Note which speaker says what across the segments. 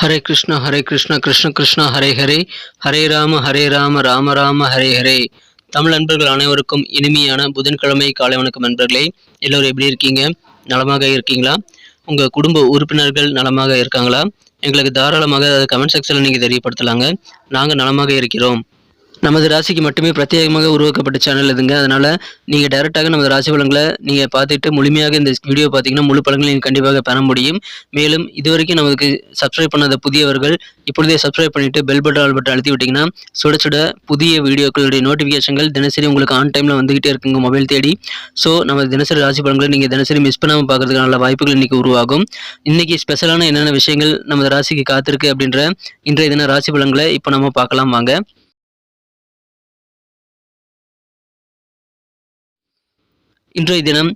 Speaker 1: ஹரே கிருஷ்ணா ஹரே கிருஷ்ணா கிருஷ்ண கிருஷ்ணா ஹரே ஹரே. ஹரே ராம ஹரே ராம ராம ராம ஹரே ஹரே. தமிழ் நண்பர்கள் அனைவருக்கும் இனிமையான புதன்கிழமை காலை வணக்கம் நண்பர்களே. எல்லோரும் எப்படி இருக்கீங்க? நலமாக இருக்கீங்களா? உங்கள் குடும்ப உறுப்பினர்கள் நலமாக இருக்காங்களா? எங்களுக்கு தாராளமாக அதை கமெண்ட் செக்ஷனில் நீங்கள் தெரியப்படுத்தலாங்க. நாங்கள் நலமாக இருக்கிறோம். நமது ராசிக்கு மட்டுமே பிரத்யேகமாக உருவாக்கப்பட்ட சேனல் இதுங்க. அதனால் நீங்கள் டைரெக்டாக நமது ராசி பலன்களை நீங்கள் பார்த்துட்டு முழுமையாக இந்த வீடியோ பார்த்தீங்கன்னா முழு பலன்களை நீங்கள் கண்டிப்பாக பெற முடியும். மேலும் இதுவரைக்கும் நமக்கு சப்ஸ்கிரைப் பண்ணாத புதியவர்கள் இப்பொழுதே சப்ஸ்கிரைப் பண்ணிவிட்டு பெல் பட்டன் ஆல் பட்டன் அழுத்தி விட்டிங்கன்னா சுட சுட புதிய வீடியோக்களுடைய நோட்டிஃபிகேஷன்கள் தினசரி உங்களுக்கு ஆன் டைமில் வந்துகிட்டே இருக்குங்க மொபைல் தேடி. ஸோ நம்ம தினசரி ராசி பலன்களை நீங்கள் தினசரி மிஸ் பண்ணாமல் பார்க்கறதுக்கு நல்ல வாய்ப்புகள் இன்றைக்கி உருவாகும். இன்றைக்கி ஸ்பெஷலான என்னென்ன விஷயங்கள் நமது ராசிக்கு காத்திருக்கு அப்படின்ற இன்றைய தின ராசி பலன்களை இப்போ நம்ம பார்க்கலாம் வாங்க. இன்றைய தினம்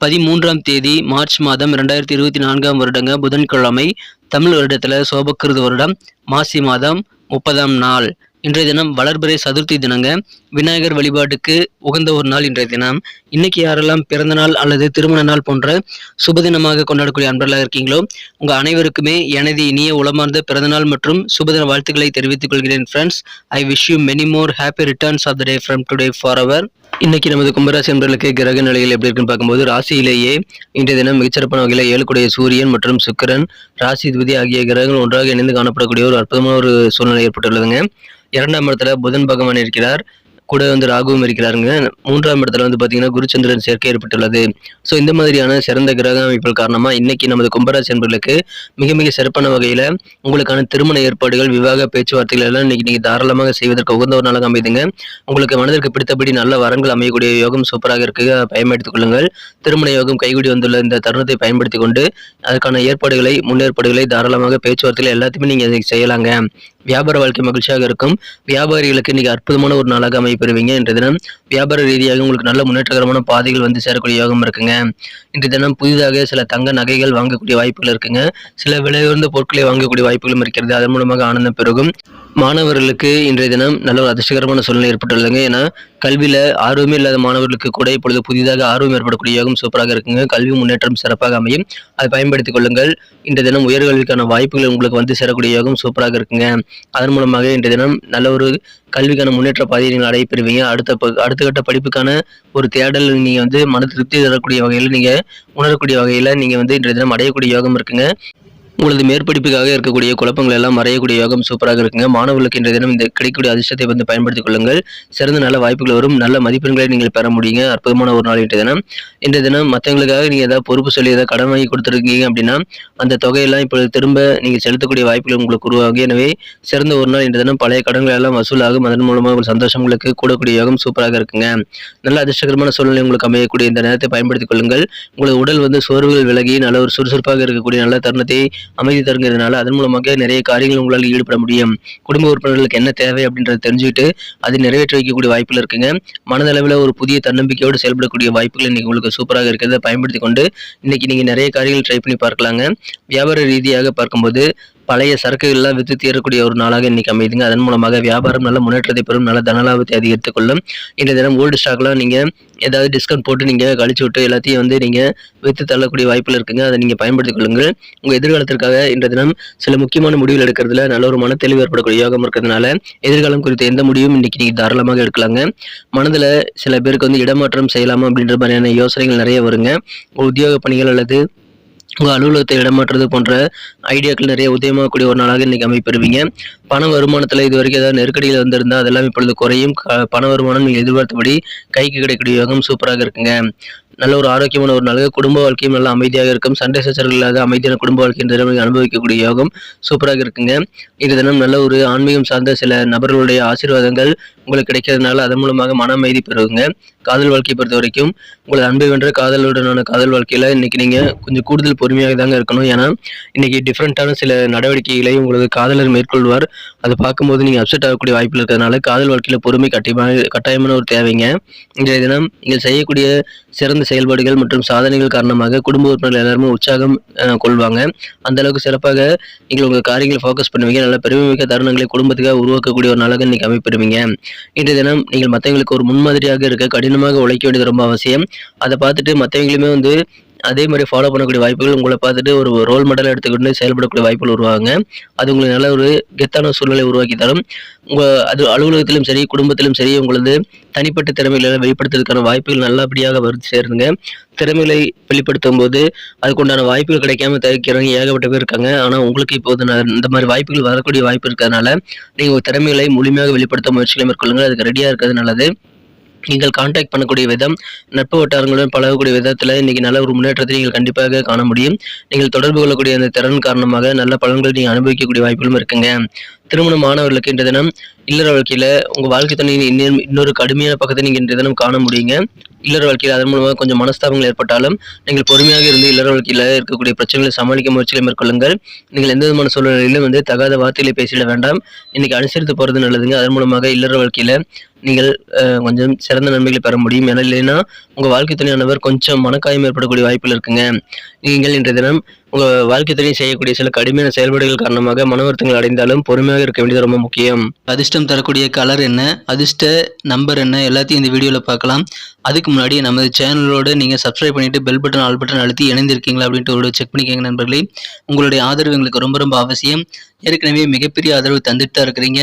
Speaker 1: பதிமூன்றாம் தேதி மார்ச் மாதம் ரெண்டாயிரத்தி இருபத்தி நான்காம் வருடங்க புதன்கிழமை தமிழ் வருடத்தில் சோபக்கிருது வருடம். மாசி மாதம் முப்பதாம் நாள். இன்றைய தினம் வளர்பிறை சதுர்த்தி தினங்க விநாயகர் வழிபாட்டுக்கு உகந்த ஒரு நாள் இன்றைய தினம். இன்னைக்கு யாரெல்லாம் பிறந்த நாள் அல்லது திருமண நாள் போன்ற சுபதினமாக கொண்டாடக்கூடிய அன்பர்களாக இருக்கீங்களோ உங்கள் அனைவருக்குமே எனது இனிய உளமார்ந்த பிறந்தநாள் மற்றும் சுபதின வாழ்த்துக்களை தெரிவித்துக் கொள்கிறேன் friends I wish you many more happy returns of the day from today for our இன்னைக்கு நமது கும்பராசி அன்பர்களுக்கு கிரக நிலைகள் எப்படி இருக்குன்னு பார்க்கும்போது ராசியிலேயே இன்றைய தினம் மிகச்சிறப்பான வகையில் ஏழுக்குடைய சூரியன் மற்றும் சுக்கிரன் ராசி அதிபதி ஆகிய கிரகங்கள் ஒன்றாக இணைந்து காணப்படக்கூடிய ஒரு அற்புதமான ஒரு சூழ்நிலை ஏற்பட்டுள்ளதுங்க. இரண்டாம் இடத்துல புதன் பகவான் இருக்கிறார். கூட வந்து ராகுவும் இருக்கிறாருங்க. மூன்றாம் இடத்துல வந்து பார்த்தீங்கன்னா குருச்சந்திரன் சேர்க்கை ஏற்பட்டுள்ளது. ஸோ இந்த மாதிரியான சிறந்த கிரக அமைப்புகள் காரணமாக இன்னைக்கு நமது கும்பராசி என்பர்களுக்கு மிக மிக சிறப்பான வகையில் உங்களுக்கான திருமண ஏற்பாடுகள் விவாக பேச்சுவார்த்தைகள் எல்லாம் இன்னைக்கு நீங்கள் தாராளமாக செய்வதற்கு உகந்த ஒரு நாளாக அமைதுங்க. உங்களுக்கு மனதிற்கு பிடித்தபடி நல்ல வரங்கள் அமையக்கூடிய யோகம் சூப்பராக இருக்கு. பயன்படுத்திக் கொள்ளுங்கள். திருமண யோகம் கைகூடி வந்துள்ள இந்த தருணத்தை பயன்படுத்தி கொண்டு அதற்கான ஏற்பாடுகளை முன்னேற்பாடுகளை தாராளமாக பேச்சுவார்த்தைகள் எல்லாத்தையுமே நீங்கள் செய்யலாங்க. வியாபார வாழ்க்கை மகிழ்ச்சியாக இருக்கும். வியாபாரிகளுக்கு இன்னைக்கு அற்புதமான ஒரு நாளாக அமைப்பெறுவீங்க இன்றைய தினம் வியாபார ரீதியாக உங்களுக்கு நல்ல முன்னேற்றகரமான பாதைகள் வந்து சேரக்கூடிய யோகம் இருக்குங்க. இன்றைய தினம் புதிதாக சில தங்க நகைகள் வாங்கக்கூடிய வாய்ப்புகள் இருக்குங்க. சில விலை உயர்ந்த பொருட்களை வாங்கக்கூடிய வாய்ப்புகளும் இருக்கிறது. அதன் மூலமாக ஆனந்தம் பெருகும். மாணவர்களுக்கு இன்றைய தினம் நல்ல ஒரு அதிர்ஷ்டகரமான சூழ்நிலை ஏற்பட்டுள்ளதுங்க. ஏன்னா கல்வியில் ஆர்வமே இல்லாத மாணவர்களுக்கு கூட இப்பொழுது புதிதாக ஆர்வம் ஏற்படக்கூடிய யோகம் சூப்பராக இருக்குங்க. கல்வி முன்னேற்றம் சிறப்பாக அமையும். அதை பயன்படுத்திக் கொள்ளுங்கள். இன்றைய தினம் உயர்கல்விக்கான வாய்ப்புகள் உங்களுக்கு வந்து சேரக்கூடிய யோகம் சூப்பராக இருக்குங்க. அதன் மூலமாக இன்றைய தினம் நல்ல ஒரு கல்விக்கான முன்னேற்ற பாதையை நீங்கள் அடைபெறுவீங்க அடுத்த ப- அடுத்த கட்ட படிப்புக்கான ஒரு தேடல் நீங்கள் வந்து மன திருப்தி தரக்கூடிய வகையில் நீங்கள் உணரக்கூடிய வகையில் நீங்கள் வந்து இன்றைய தினம் அடையக்கூடிய யோகம் இருக்குங்க. உங்களது மேற்படிப்புக்காக இருக்கக்கூடிய குழப்பங்கள் எல்லாம் மறையக்கூடிய யோகம் சூப்பராக இருக்குங்க. மாணவர்களுக்கு இன்றைய தினம் இந்த கிடைக்கக்கூடிய அதிர்ஷ்டத்தை வந்து பயன்படுத்திக் கொள்ளுங்கள். சிறந்த நல்ல வாய்ப்புகள் வரும். நல்ல மதிப்பெண்களை நீங்கள் பெற முடியுங்க. அற்புதமான ஒரு நாள் இன்றைய தினம். இன்றைய தினம் மற்றவங்களுக்காக நீங்கள் ஏதாவது பொறுப்பு சொல்லி ஏதாவது கடன் வாங்கி கொடுத்துருக்கீங்க அப்படின்னா அந்த தொகையெல்லாம் இப்பொழுது திரும்ப நீங்கள் செலுத்தக்கூடிய வாய்ப்புகள் உங்களுக்கு உருவாகும். எனவே சிறந்த ஒரு நாள் இன்றைய தினம். பழைய கடன்கள் எல்லாம் வசூலாகும். அதன் மூலமாக உங்கள் சந்தோஷம் உங்களுக்கு கூடக்கூடிய யோகம் சூப்பராக இருக்குங்க. நல்ல அதிர்ஷ்டகரமான சூழ்நிலை உங்களுக்கு அமையக்கூடிய இந்த நேரத்தை பயன்படுத்திக் கொள்ளுங்கள். உங்களது உடல் வந்து சோர்வுகள் விலகி நல்ல ஒரு சுறுசுறுப்பாக இருக்கக்கூடிய நல்ல தருணத்தை அமைதி தருங்கிறதுனால அதன் மூலமாக நிறைய காரியங்கள் உங்களால் ஈடுபட முடியும். குடும்ப உறுப்பினர்களுக்கு என்ன தேவை அப்படின்றத தெரிஞ்சுக்கிட்டு அதை நிறைவேற்றி வைக்கக்கூடிய வாய்ப்பில் இருக்குங்க. மனதளவில் ஒரு புதிய தன்னம்பிக்கையோடு செயல்படக்கூடிய வாய்ப்புகள் இன்றைக்கி உங்களுக்கு சூப்பராக இருக்கிறத பயன்படுத்தி கொண்டு இன்னைக்கு நீங்கள் நிறைய காரியங்கள் ட்ரை பண்ணி பார்க்கலாங்க. வியாபார ரீதியாக பார்க்கும்போது பழைய சரக்குகள்லாம் வித்து தீரக்கூடிய ஒரு நாளாக இன்னைக்கு அமைதுங்க அதன் மூலமாக வியாபாரம் நல்ல முன்னேற்றத்தை பெறும் நல்ல தனலாபத்தை அதிகரித்துக் கொள்ளும். இன்றைய தினம் ஓல்டு ஸ்டாக்லாம் நீங்கள் ஏதாவது டிஸ்கவுண்ட் போட்டு நீங்கள் கழிச்சு விட்டு எல்லாத்தையும் வந்து நீங்கள் வித்து தள்ளக்கூடிய வாய்ப்பில் இருக்குங்க. அதை நீங்கள் பயன்படுத்திக் கொள்ளுங்கள். உங்கள் எதிர்காலத்திற்காக இன்றைய தினம் சில முக்கியமான முடிவுகள் எடுக்கிறதுல நல்ல ஒரு மன தெளிவு ஏற்படக்கூடிய யோகம் இருக்கிறதுனால எதிர்காலம் குறித்த எந்த முடிவும் இன்னைக்கு நீங்கள் தாராளமாக எடுக்கலாங்க. மனதில் சில பேருக்கு வந்து இடமாற்றம் செய்யலாமா அப்படின்ற மாதிரியான யோசனைகள் நிறைய வருங்க. உத்தியோக பணிகள் அல்லது உங்கள் அலுவலகத்தை இடமாற்றுறது போன்ற ஐடியாக்கள் நிறைய உதயமாகக்கூடிய ஒரு நாளாக இன்றைக்கி அமைப்பெறுவீங்க. பண வருமானத்தில் இது வரைக்கும் ஏதாவது நெருக்கடியில் வந்திருந்தால் அதெல்லாம் இப்பொழுது குறையும். க- பண வருமானம் நீங்கள் எதிர்பார்த்தபடி கைக்கு கிடைக்கக்கூடிய யோகம் சூப்பராக இருக்குங்க. நல்ல ஒரு ஆரோக்கியமான ஒரு நாளாக குடும்ப வாழ்க்கையும் நல்ல அமைதியாக இருக்கும். சண்டை சச்சரவு இல்லாத அமைதியான குடும்ப வாழ்க்கையின் அனுபவிக்கக்கூடிய யோகம் சூப்பராக இருக்குங்க. இந்த தினம் நல்ல ஒரு ஆன்மீகம் சார்ந்த சில நபர்களுடைய ஆசீர்வாதங்கள் உங்களுக்கு கிடைக்கிறதுனால அதன் மூலமாக மன அமைதி பெறுவீங்க. காதல் வாழ்க்கையை பொறுத்த வரைக்கும் உங்களது அன்பை வென்ற காதலுடனான காதல் வாழ்க்கையில் இன்னைக்கு நீங்கள் கொஞ்சம் கூடுதல் பொறுமையாக தாங்க இருக்கணும். ஏன்னா இன்னைக்கு டிஃப்ரெண்ட்டான சில நடவடிக்கைகளை உங்களது காதலர் மேற்கொள்வார். அதை பார்க்கும்போது நீங்கள் அப்செட் ஆகக்கூடிய வாய்ப்பு இருக்கிறதுனால காதல் வாழ்க்கையில் பொறுமை கட்டாயமாக கட்டாயமான ஒரு தேவைங்க. இன்றைய தினம் நீங்கள் செய்யக்கூடிய சிறந்த செயல்பாடுகள் மற்றும் சாதனைகள் காரணமாக குடும்ப உறுப்பினர்கள் எல்லாருமே உற்சாகம் கொள்வாங்க. அந்த அளவுக்கு சிறப்பாக நீங்கள் உங்கள் காரியங்களை ஃபோக்கஸ் பண்ணுவீங்க. நல்ல பெருமைமிக்க தருணங்களை குடும்பத்துக்காக உருவாக்கக்கூடிய ஒரு நாளாக இன்னைக்கு அமைப்பெறுவீங்க. இன்றைய தினம் நீங்கள் மற்றவங்களுக்கு ஒரு முன்மாதிரியாக இருக்க கடினமாக உழைக்க வேண்டியது ரொம்ப அவசியம். அதை பார்த்துட்டு மற்றவங்களுமே வந்து அதே மாதிரி ஃபாலோ பண்ணக்கூடிய வாய்ப்புகள் உங்களை பார்த்துட்டு ஒரு ரோல் மாடலாக எடுத்துக்கிட்டு செயல்படக்கூடிய வாய்ப்புகள் உருவாங்க. அது உங்களுக்கு நல்ல ஒரு கெத்தான சூழ்நிலை உருவாக்கி தரும். உங்கள் அது அலுவலகத்திலும் சரி குடும்பத்திலும் சரி உங்களது தனிப்பட்ட திறமைகளை வெளிப்படுத்துறதுக்கான வாய்ப்புகள் நல்லபடியாக வருது சேருங்க திறமைகளை வெளிப்படுத்தும் போது அதுக்குண்டான வாய்ப்புகள் கிடைக்காம தவிக்கிறவங்க ஏகப்பட்ட பேர் இருக்காங்க. ஆனால் உங்களுக்கு இப்போது நான் இந்த மாதிரி வாய்ப்புகள் வரக்கூடிய வாய்ப்பு இருக்கிறதுனால நீங்கள் திறமைகளை முழுமையாக வெளிப்படுத்த முயற்சிகளை மேற்கொள்ளுங்கள் அதுக்கு ரெடியாக இருக்கிறது நல்லது. நீங்கள் காண்டாக்ட் பண்ணக்கூடிய விதம் நட்பு வட்டாரங்களுடன் பழகக்கூடிய விதத்தில் இன்னைக்கு நல்ல ஒரு முன்னேற்றத்தை நீங்கள் கண்டிப்பாக காண முடியும். நீங்கள் தொடர்பு கொள்ளக்கூடிய அந்த திறன் காரணமாக நல்ல பலன்களை நீங்கள் அனுபவிக்கக்கூடிய வாய்ப்புகளும் இருக்குங்க. திருமணம் மாணவர்களுக்கு இன்றைய தினம் இல்லற வாழ்க்கையில் உங்கள் வாழ்க்கை துணையின் இன்னும் இன்னொரு கடுமையான பக்கத்தை நீங்கள் இன்றைய தினம் காண முடியுங்க. இல்லற வாழ்க்கையில் அதன் மூலமாக கொஞ்சம் மனஸ்தாபங்கள் ஏற்பட்டாலும் நீங்கள் பொறுமையாக இருந்து இல்லற வாழ்க்கையில் இருக்கக்கூடிய பிரச்சனைகளை சமாளிக்க முயற்சிகளை மேற்கொள்ளுங்கள். நீங்கள் எந்த விதமான சூழ்நிலையிலும் வந்து தகாத வார்த்தைகளை பேசிட வேண்டாம். இன்னைக்கு அனுசரித்து போகிறது நல்லதுங்க. அதன் மூலமாக இல்லற வாழ்க்கையில் நீங்கள் கொஞ்சம் சிறந்த நன்மைகளை பெற முடியும். ஏன்னா இல்லைன்னா உங்கள் வாழ்க்கை துணையானவர் கொஞ்சம் மனக்காயம் ஏற்படக்கூடிய வாய்ப்புகள் இருக்குங்க. நீங்கள் இன்றைய தினம் உங்கள் வாழ்க்கை துணை செய்யக்கூடிய சில கடுமையான செயல்பாடுகள் காரணமாக மன வருத்தங்கள் அடைந்தாலும் பொறுமையாக இருக்க வேண்டியது ரொம்ப முக்கியம். அதிர்ஷ்டம் தரக்கூடிய கலர் என்ன? அதிர்ஷ்ட நம்பர் என்ன? எல்லாத்தையும் இந்த வீடியோவில் பார்க்கலாம். அதுக்கு முன்னாடி நமது சேனலோடு நீங்கள் சப்ஸ்கிரைப் பண்ணிவிட்டு பெல் பட்டன் ஆல் பட்டன் அழுத்தி இணைந்திருக்கீங்களா அப்படின்ட்டு ஒரு செக் பண்ணிக்கோங்க நண்பர்களே. உங்களுடைய ஆதரவு எங்களுக்கு ரொம்ப ரொம்ப அவசியம். ஏற்கனவே மிகப்பெரிய ஆதரவு தந்துட்டு தான் இருக்கிறீங்க.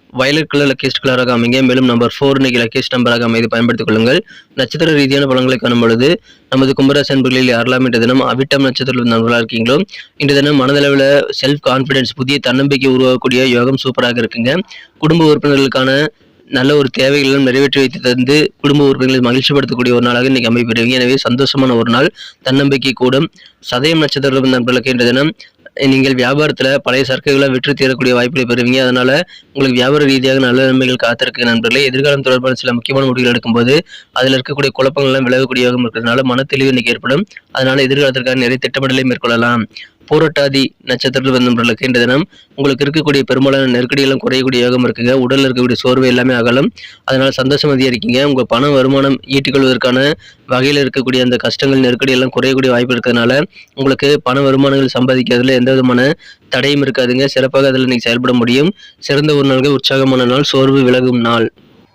Speaker 1: வயலட் கலர் லக்கேஸ்ட் கலராக அமைங்க. மேலும் நம்பர் ஃபோர் இன்னைக்கு லக்கேஸ்ட் நம்பராக அமைது பயன்படுத்திக் கொள்ளுங்கள். நட்சத்திர ரீதியான பலன்களை காணும் பொழுது நமது கும்பராசி அன்பர்களில் யாரெல்லாம் இன்றைய தினம் அவிட்டம் நட்சத்திரத்தில் நண்பர்களாக இருக்கீங்களோ இன்றைய தினம் மனதளவில் செல்ஃப் கான்ஃபிடன்ஸ் புதிய தன்னம்பிக்கை உருவாக்கக்கூடிய யோகம் சூப்பராக இருக்குங்க. குடும்ப உறுப்பினர்களுக்கான நல்ல ஒரு தேவைகளும் நிறைவேற்றி வைத்து தந்து குடும்ப உறுப்பினர்களை மகிழ்ச்சிப்படுத்தக்கூடிய ஒரு நாளாக இன்னைக்கு அமைப்பெறுவீங்க எனவே சந்தோஷமான ஒரு நாள். தன்னம்பிக்கை கூடும். சதயம் நட்சத்திரம் நண்பர்களுக்கு இன்றைய தினம் நீங்கள் வியாபாரத்தில் பழைய சரக்குகளை விற்று தீரக்கூடிய வாய்ப்புகளை பெறுவீங்க. அதனால உங்களுக்கு வியாபார ரீதியாக நல்ல நன்மைகள் காத்திருக்கு நண்பர்களே. எதிர்காலம் தொடர்பான சில முக்கியமான முடிவுகள் எடுக்கும்போது அதில் இருக்கக்கூடிய குழப்பங்கள் எல்லாம் இருக்கிறதுனால மன தெளிவு இன்னைக்கு ஏற்படும். அதனால எதிர்காலத்திற்கான நிறைய திட்டமிடலை மேற்கொள்ளலாம். போராட்டாதி நட்சத்திரத்தில் வந்தவர்களுக்கு இந்த தினம் உங்களுக்கு இருக்கக்கூடிய பெரும்பாலான நெருக்கடிகளும் குறையக்கூடிய யோகம் இருக்குங்க. உடலில் இருக்கக்கூடிய சோர்வு எல்லாமே அகலும். அதனால் சந்தோஷம் அதிகரிக்கீங்க உங்கள் பண வருமானம் ஈட்டிக்கொள்வதற்கான வகையில் இருக்கக்கூடிய அந்த கஷ்டங்கள் நெருக்கடி எல்லாம் குறையக்கூடிய வாய்ப்பு இருக்கிறதுனால உங்களுக்கு பண வருமானங்கள் சம்பாதிக்கிறதுல எந்த விதமான தடையும் இருக்காதுங்க. சிறப்பாக அதில் நீங்கள் செயல்பட முடியும். சிறந்த ஒரு நாள்கள் உற்சாகமான நாள். சோர்வு விலகும் நாள்.